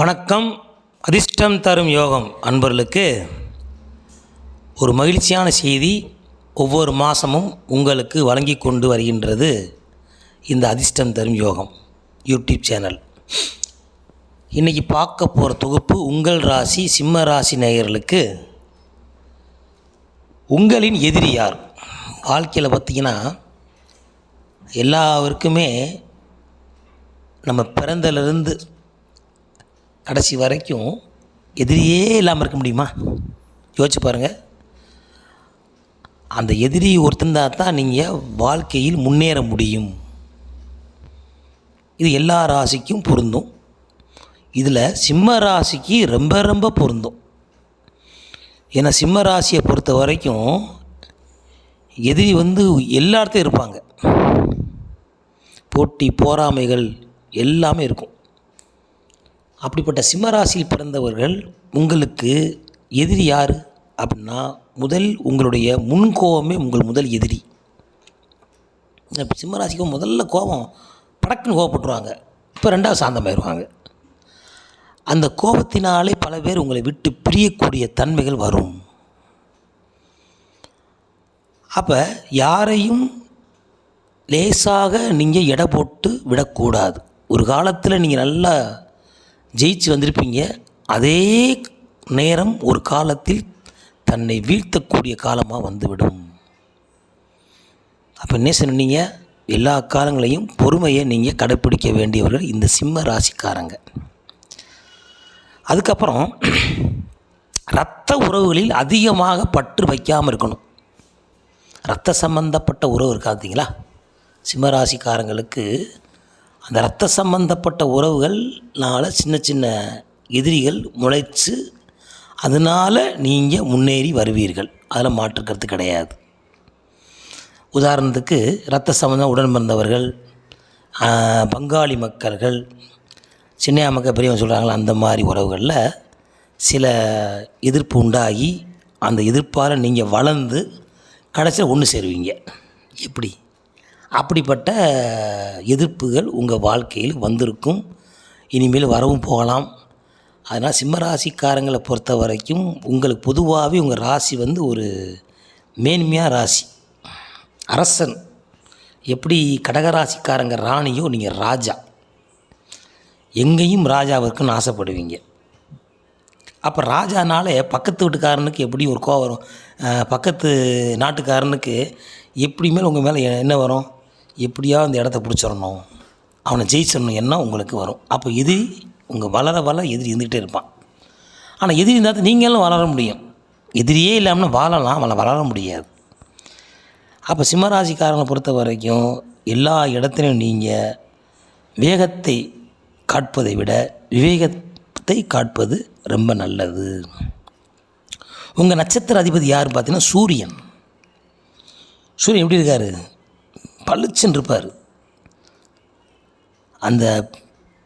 வணக்கம். அதிர்ஷ்டம் தரும் யோகம். அன்பர்களுக்கு ஒரு மகிழ்ச்சியான செய்தி ஒவ்வொரு மாதமும் உங்களுக்கு வழங்கி கொண்டு வருகின்றது இந்த அதிர்ஷ்டம் தரும் யோகம் யூடியூப் சேனல். இன்றைக்கி பார்க்க போகிற தொகுப்பு உங்கள் ராசி சிம்ம ராசி நேயர்களுக்கு உங்களின் எதிரி யார்? வாழ்க்கையில் பார்த்திங்கன்னா எல்லாருக்குமே நம்ம பிறந்தலேருந்து கடைசி வரைக்கும் எதிரியே இல்லாமல் இருக்க முடியுமா? யோசிச்சு பாருங்கள் அந்த எதிரி ஒருத்தந்தா தான் நீங்கள் வாழ்க்கையில் முன்னேற முடியும். இது எல்லா ராசிக்கும் பொருந்தும். இதில் சிம்ம ராசிக்கு ரொம்ப ரொம்ப பொருந்தும். ஏன்னா சிம்ம ராசியை பொறுத்த வரைக்கும் எதிரி வந்து எல்லா இடத்தையும் இருப்பாங்க. போட்டி போராமைகள் எல்லாமே இருக்கும். அப்படிப்பட்ட சிம்மராசியில் பிறந்தவர்கள் உங்களுக்கு எதிரி யார்? அப்படின்னா முதல் உங்களுடைய முன்கோபமே உங்கள் முதல் எதிரி. இப்போ சிம்மராசிக்கு முதல்ல கோபம் படக்குன்னு கோபப்பட்டுருவாங்க. இப்போ ரெண்டாவது சாந்தமாயிருவாங்க. அந்த கோபத்தினாலே பல பேர் உங்களை விட்டு பிரியக்கூடிய தன்மைகள் வரும். அப்போ யாரையும் லேசாக நீங்கள் எடை போட்டு விடக்கூடாது. ஒரு காலத்தில் நீங்கள் நல்லா ஜெயிச்சு வந்திருப்பீங்க. அதே நேரம் ஒரு காலத்தில் தன்னை வீழ்த்தக்கூடிய காலமாக வந்துவிடும். அப்போ என்ன சொன்னீங்க? எல்லா காலங்களையும் பொறுமையை நீங்கள் கடைப்பிடிக்க வேண்டியவர்கள் இந்த சிம்ம ராசிக்காரங்க. அதுக்கப்புறம் இரத்த உறவுகளில் அதிகமாக பற்று வைக்காமல் இருக்கணும். ரத்த சம்பந்தப்பட்ட உறவு இருக்காதுங்களா சிம்மராசிக்காரங்களுக்கு அந்த ரத்த சம்பந்தப்பட்ட உறவுகள்னால சின்ன சின்ன எதிரிகள் முளைச்சு அதனால் நீங்கள் முன்னேறி வருவீர்கள். அதில் மாற்றுக்கிறது கிடையாது. உதாரணத்துக்கு ரத்த சம்பந்தம் உடன் பிறந்தவர்கள் பங்காளி மக்கள்கள் சின்ன மக்கள் பெரியவங்க சொல்கிறாங்களா அந்த மாதிரி உறவுகளில் சில எதிர்ப்பு உண்டாகி அந்த எதிர்ப்பால் நீங்கள் வளர்ந்து கடைசியில் ஒன்று சேருவீங்க. எப்படி? அப்படிப்பட்ட எதிர்ப்புகள் உங்கள் வாழ்க்கையில் வந்திருக்கும். இனிமேல் வரவும் போகலாம். அதனால் சிம்ம ராசிக்காரங்களை பொறுத்த வரைக்கும் உங்களுக்கு பொதுவாகவே உங்கள் ராசி வந்து ஒரு மேன்மையாக ராசி. அரசன். எப்படி கடகராசிக்காரங்க ராணியோ நீங்கள் ராஜா. எங்கேயும் ராஜாவிற்குன்னு ஆசைப்படுவீங்க. அப்போ ராஜானாலே பக்கத்து வீட்டுக்காரனுக்கு எப்படி ஒரு கோவம் வரும்? பக்கத்து நாட்டுக்காரனுக்கு எப்படி உங்கள் மேலே என்ன வரும்? எப்படியா அந்த இடத்த பிடிச்சிடணும்? அவனை ஜெயிச்சிடணும் என்ன உங்களுக்கு வரும்? அப்போ எதிரி உங்கள் வளர வளர எதிரி இருந்துக்கிட்டே இருப்பான். ஆனால் எதிரி இருந்தால் நீங்களும் வளர முடியும். எதிரியே இல்லாமல் வாழலாம் அவளை வளர முடியாது. அப்போ சிம்மராசிக்காரனை பொறுத்த வரைக்கும் எல்லா இடத்துலையும் நீங்கள் வேகத்தை காட்பதை விட விவேகத்தை காட்பது ரொம்ப நல்லது. உங்கள் நட்சத்திர அதிபதி யார் பார்த்தீங்கன்னா? சூரியன். சூரியன் எப்படி இருக்கார்? பளிச்சுன்னு இருப்பார் அந்த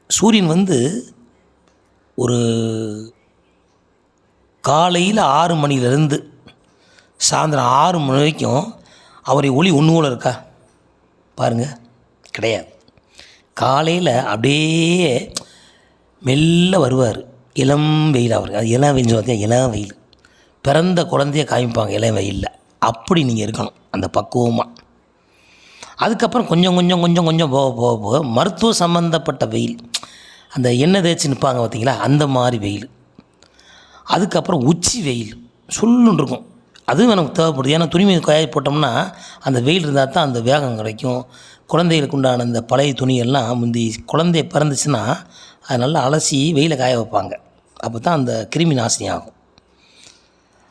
சூரியன் வந்து ஒரு காலையில் ஆறு மணிலேருந்து சாயந்தரம் ஆறு மணி வரைக்கும் அவரை ஒளி ஒன்று கூட இருக்கா? பாருங்கள் கிடையாது. காலையில் அப்படியே மெல்ல வருவார். இளம் வெயில் அவர் அது இளம் வெயில் பார்த்தீங்கன்னா இளம் வெயில். பிறந்த குழந்தைய காமிப்பாங்க. இளம் வெயிலில். அப்படி நீங்கள் இருக்கணும். அந்த பக்குவமாக அதுக்கப்புறம் கொஞ்சம் கொஞ்சம் கொஞ்சம் கொஞ்சம் போக போக போக மருத்துவ சம்மந்தப்பட்ட வெயில். அந்த எண்ணெய் தேய்ச்சி நிற்பாங்க பார்த்தீங்களா? அந்த மாதிரி வெயில். அதுக்கப்புறம் உச்சி வெயில். சொல்லுன்னு இருக்கும். அதுவும் எனக்கு தேவைப்படுது. ஏன்னா துணி மீது காய போட்டோம்னா அந்த வெயில் இருந்தால் தான் அந்த வேகம் கிடைக்கும். குழந்தைகளுக்கு உண்டான அந்த பழைய துணியெல்லாம் முந்தி குழந்தை பிறந்துச்சுன்னா அதை நல்லா அலசி வெயில காய வைப்பாங்க. அப்போ தான் அந்த கிருமி நாசினி ஆகும்.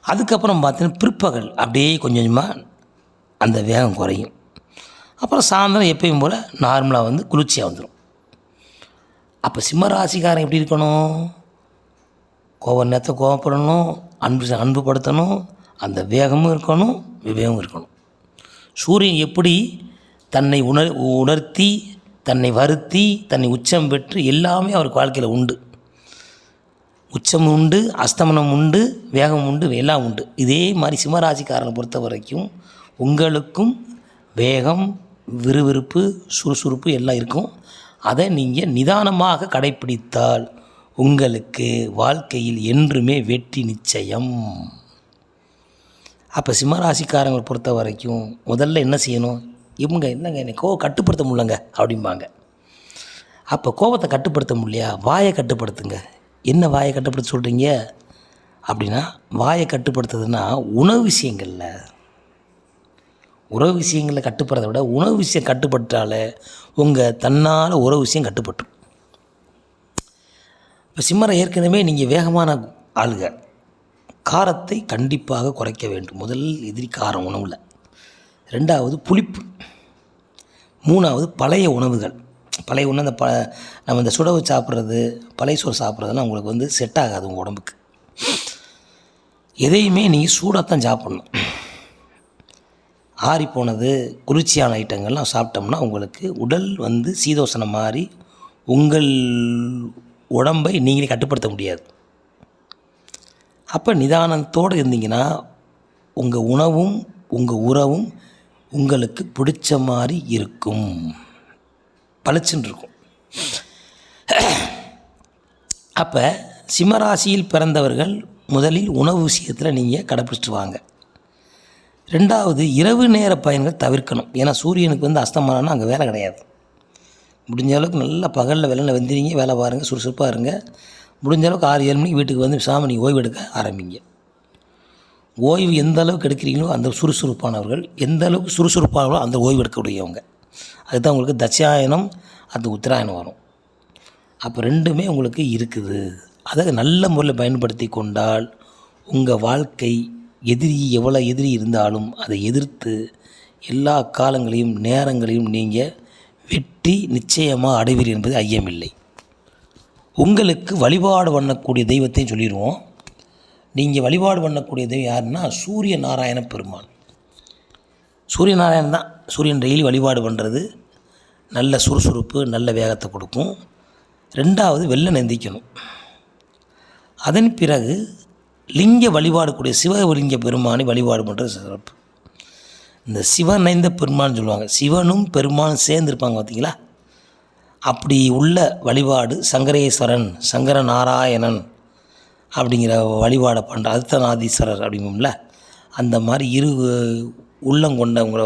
அதுக்கப்புறம் பார்த்தீங்கன்னா பிற்பகல் அப்படியே கொஞ்சம் கொஞ்சமாக அந்த வேகம் குறையும். அப்புறம் சாயந்தரம் எப்பயும் போல் நார்மலாக வந்து குளிர்ச்சியாக வந்துடும் அப்போ சிம்ம ராசிக்காரன் எப்படி இருக்கணும்? கோவ நேரத்தை கோவப்படணும் அன்பு அன்புபடுத்தணும் அந்த வேகமும் இருக்கணும் விவேகமும் இருக்கணும். சூரியன் எப்படி தன்னை உணர் உணர்த்தி தன்னை வருத்தி தன்னை உச்சம் பெற்று எல்லாமே அவருக்கு வாழ்க்கையில் உண்டு. உச்சம் உண்டு அஸ்தமனம் உண்டு வேகம் உண்டு எல்லாம் உண்டு. இதே மாதிரி சிம்மராசிக்காரனை பொறுத்த வரைக்கும் உங்களுக்கும் வேகம் விறுவிறுப்பு சுறுசுறுப்பு எல்லாம் இருக்கும். அதை நீங்கள் நிதானமாக கடைப்பிடித்தால் உங்களுக்கு வாழ்க்கையில் என்றுமே வெற்றி நிச்சயம். அப்போ சிம்மராசிக்காரங்களை பொறுத்த வரைக்கும் முதல்ல என்ன செய்யணும்? இவங்க என்னங்க என்னை கோவம் கட்டுப்படுத்த முடியலங்க அப்படிம்பாங்க. அப்போ கோபத்தை கட்டுப்படுத்த முடியலையா? வாயை கட்டுப்படுத்துங்க. என்ன வாயை கட்டுப்படுத்த சொல்கிறீங்க அப்படின்னா வாயை கட்டுப்படுத்துறதுன்னா உணவு விஷயங்களில். உறவு விஷயங்களில் கட்டுப்படுறத விட உணவு விஷயம் கட்டுப்பட்டாலே உங்கள் தன்னால் உறவு விஷயம் கட்டுப்பட்டுரும். இப்போ சிம்மரை ஏற்கனவே நீங்கள் வேகமான ஆளுக. காரத்தை கண்டிப்பாக குறைக்க வேண்டும். முதல் எதிரி காரம் உணவில். ரெண்டாவது புளிப்பு. மூணாவது பழைய உணவுகள். பழைய உணவு அந்த ப நம்ம இந்த சுடவு சாப்பிட்றது பழைய சோறு சாப்பிட்றதுலாம் உங்களுக்கு வந்து செட் ஆகாது உங்கள் உடம்புக்கு. எதையுமே நீங்கள் சூடாக தான் சாப்பிட்ணும். ஆறிப்போனது குளிர்ச்சியான ஐட்டங்கள்லாம் சாப்பிட்டோம்னா உங்களுக்கு உடல் வந்து சீதோசனம் மாறி உங்கள் உடம்பை நீங்களே கட்டுப்படுத்த முடியாது. அப்போ நிதானத்தோடு இருந்தீங்கன்னா உங்கள் உணவும் உங்கள் உறவும் உங்களுக்கு பிடிச்ச மாதிரி இருக்கும். பளிச்சுன்னு இருக்கும். அப்போ சிம்மராசியில் பிறந்தவர்கள் முதலில் உணவு விஷயத்தில் நீங்கள் கடைப்பிடிச்சிட்டு வாங்க. ரெண்டாவது இரவு நேர பயன்கள் தவிர்க்கணும். ஏன்னா சூரியனுக்கு வந்து அஸ்தமானம்னா அங்கே வேலை கிடையாது. முடிஞ்ச அளவுக்கு நல்லா பகலில் வெளில வந்துடுங்க வேலை பாருங்கள் சுறுசுறுப்பாக இருங்க. முடிஞ்ச அளவுக்கு ஆறு ஏழு மணிக்கு வீட்டுக்கு வந்து சாமி நீங்கள் ஓய்வு எடுக்க ஆரம்பிங்க. ஓய்வு எந்த அளவுக்கு எடுக்கிறீங்களோ அந்த சுறுசுறுப்பானவர்கள் எந்த அளவுக்கு சுறுசுறுப்பானவர்களோ அந்த ஓய்வு எடுக்கக்கூடியவங்க. அதுதான் உங்களுக்கு தட்சாயனம் அந்த உத்தராயணம் வரும். அப்போ ரெண்டுமே உங்களுக்கு இருக்குது. அதை நல்ல முறையில் பயன்படுத்தி கொண்டால் உங்கள் வாழ்க்கை எதிரி எவ்வளோ எதிரி இருந்தாலும் அதை எதிர்த்து எல்லா காலங்களையும் நேரங்களையும் நீங்கள் வெற்றி நிச்சயமாக அடைவீர் என்பது ஐயமில்லை. உங்களுக்கு வழிபாடு பண்ணக்கூடிய தெய்வத்தையும் சொல்லிடுவோம். நீங்கள் வழிபாடு பண்ணக்கூடிய தெய்வம் யாருன்னா சூரிய நாராயண பெருமான் சூரிய நாராயணன் தான். சூரியன் டெய்லி வழிபாடு பண்ணுறது நல்ல சுறுசுறுப்பு நல்ல வேகத்தை கொடுக்கும். ரெண்டாவது வெள்ளை நந்திக்கணும். அதன் பிறகு லிங்க வழிபாடு கூடிய சிவலிங்க பெருமானை வழிபாடு பண்ணுறது சிறப்பு. இந்த சிவனைந்த பெருமான்னு சொல்லுவாங்க. சிவனும் பெருமானும் சேர்ந்துருப்பாங்க பார்த்தீங்களா அப்படி உள்ள வழிபாடு சங்கரேஸ்வரன் சங்கர நாராயணன் அப்படிங்கிற வழிபாடை பண்ணுற அர்த்தநாதீஸ்வரர் அப்படிங்கும்ல அந்த மாதிரி இரு உள்ளங்கொண்டவங்கள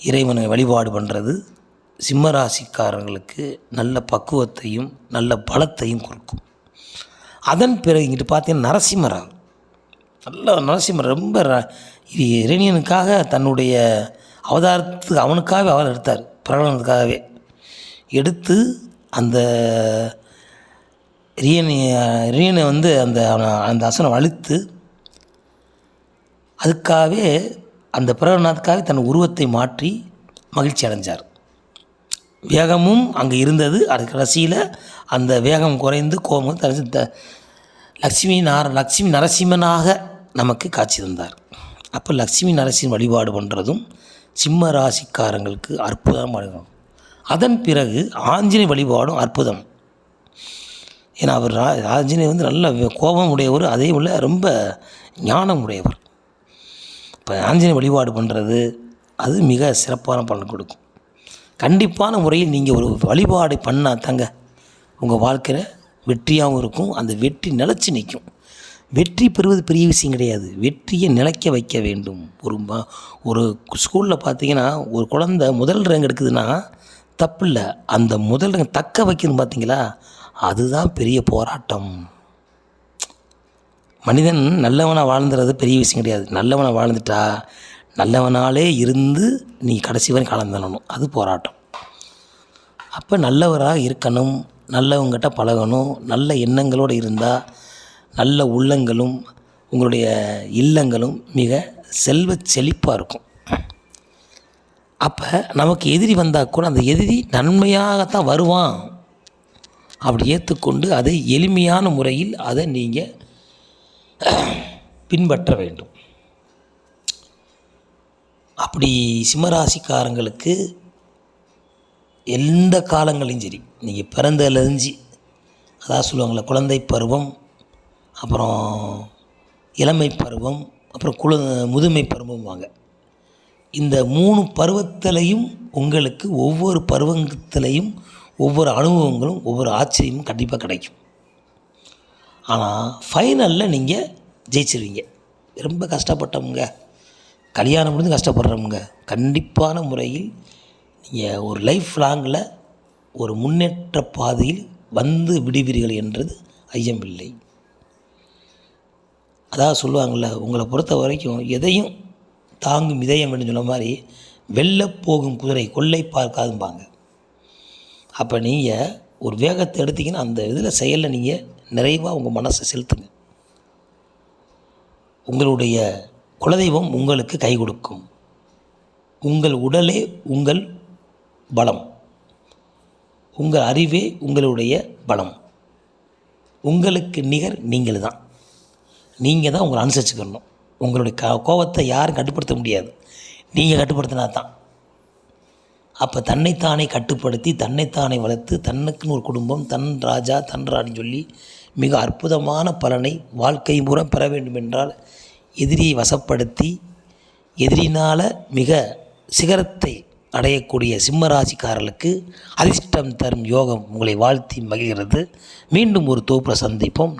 இறைவனை வழிபாடு பண்ணுறது சிம்மராசிக்காரர்களுக்கு நல்ல பக்குவத்தையும் நல்ல பலத்தையும் கொடுக்கும். அதன் பிறகு இங்கிட்டு பார்த்தீங்கன்னா நரசிம்மரா. நல்ல நரசிம்மர் ரொம்ப இது இரணியனுக்காக தன்னுடைய அவதாரத்துக்கு அவனுக்காகவே அவர் எடுத்தார் பிரகடனத்துக்காகவே. எடுத்து அந்த ரியனை ரியனை வந்து அந்த அவனை அந்த அசனை அழுத்து அதுக்காகவே அந்த பிரகடனத்துக்காக தன் உருவத்தை மாற்றி மகிழ்ச்சி அடைஞ்சார். வேகமும் அங்கே இருந்தது. அது கடைசியில் அந்த வேகம் குறைந்து கோபம் தரிசி த லக்ஷ்மி நார லக்ஷ்மி நரசிம்மனாக நமக்கு காட்சி தந்தார். அப்போ லக்ஷ்மி நரசிம்மன் வழிபாடு பண்ணுறதும் சிம்ம ராசிக்காரங்களுக்கு அற்புதம் வழிபாடு. அதன் பிறகு ஆஞ்சநேய வழிபாடும் அற்புதம். ஏன்னா அவர் ரா ஆஞ்சநேயர் வந்து நல்ல கோபம் உடையவர் அதே போல் ரொம்ப ஞானம் உடையவர் இப்போ ஆஞ்சநேய வழிபாடு பண்ணுறது அது மிக சிறப்பான பலன் கொடுக்கும். கண்டிப்பான முறையில் நீங்கள் ஒரு வழிபாடு பண்ணால் தாங்க உங்கள் வாழ்க்கையில் வெற்றியாகவும் இருக்கும். அந்த வெற்றி நிலச்சி நிற்கும் வெற்றி பெறுவது பெரிய விஷயம் கிடையாது. வெற்றியை நிலைக்க வைக்க வேண்டும். ஒரு ம ஒரு ஸ்கூலில் பார்த்தீங்கன்னா ஒரு குழந்தை முதல் ரேங்க் எடுக்குதுன்னா தப்பு இல்லை அந்த முதல் ரேங்க் தக்க வைக்கணும் பார்த்தீங்களா அதுதான் பெரிய போராட்டம். மனிதன் நல்லவனாக வாழ்ந்துறது பெரிய விஷயம் கிடையாது. நல்லவனாக வாழ்ந்துட்டா நல்லவனாலே இருந்து நீ கடைசி வரை கலந்துடணும் அது போராட்டம். அப்போ நல்லவராக இருக்கணும் நல்லவங்கிட்ட பழகணும் நல்ல எண்ணங்களோடு இருந்தால் நல்ல உள்ளங்களும் உங்களுடைய இல்லங்களும் மிக செல்வ செழிப்பாக இருக்கும். அப்போ நமக்கு எதிரி வந்தால் கூட அந்த எதிரி நன்மையாகத்தான் வருவான். அப்படி ஏற்றுக்கொண்டு அதை எளிமையான முறையில் அதை நீங்கள் பின்பற்ற வேண்டும். அப்படி சிம்மராசிக்காரங்களுக்கு எந்த காலங்களையும் சரி நீங்கள் பிறந்ததுலேருந்து அதான் சொல்லுவாங்களே குழந்தை பருவம் அப்புறம் இளமை பருவம் அப்புறம் குழு முதுமை பருவம்வாங்க இந்த மூணு பருவத்திலையும் உங்களுக்கு ஒவ்வொரு பருவத்திலையும் ஒவ்வொரு அனுபவங்களும் ஒவ்வொரு ஆச்சரியமும் கண்டிப்பாக கிடைக்கும். ஆனால் ஃபைனலில் நீங்கள் ஜெயிச்சிருவீங்க. ரொம்ப கஷ்டப்பட்டவங்க. கல்யாணம் முடிஞ்சு கஷ்டப்படுறவங்க கண்டிப்பான முறையில் நீங்கள் ஒரு லைஃப் லாங்கில் ஒரு முன்னேற்ற பாதையில் வந்து விடுவீர்கள் என்றது ஐயமில்லை அதாவது சொல்லுவாங்கள்ல உங்களை பொறுத்த வரைக்கும் எதையும் தாங்கும் இதயம் என்று சொன்ன மாதிரி வெளில போகும் குதிரை கொள்ளை பார்க்காதும்பாங்க. அப்போ நீங்கள் ஒரு வேகத்தை எடுத்தீங்கன்னா அந்த இதில் செயலில் நீங்கள் நிறைவாக உங்கள் மனசை செலுத்துங்க. உங்களுடைய குலதெய்வம் உங்களுக்கு கை கொடுக்கும். உங்கள் உடலே உங்கள் பலம். உங்கள் அறிவே உங்களுடைய பலம். உங்களுக்கு நிகர் நீங்கள் தான் நீங்கள் தான் உங்களை அனுசரிச்சுக்கணும். உங்களுடைய க கோபத்தை யாரும் கட்டுப்படுத்த முடியாது. நீங்கள் கட்டுப்படுத்தினா தான் அப்போ தன்னைத்தானே கட்டுப்படுத்தி தன்னைத்தானே வளர்த்து தன்னுக்குன்னு ஒரு குடும்பம் தன் ராஜா தன் ராணின்னு சொல்லி மிக அற்புதமான பலனை வாழ்க்கை மூலம் பெற வேண்டும் என்றால் எதிரியை வசப்படுத்தி எதிரினால் மிக சிகரத்தை அடையக்கூடிய சிம்மராசிக்காரர்களுக்கு அதிர்ஷ்டம் தரும் யோகம் உங்களை வாழ்த்தி மகிழ்கிறது. மீண்டும் ஒரு தோப்புல சந்திப்போம்.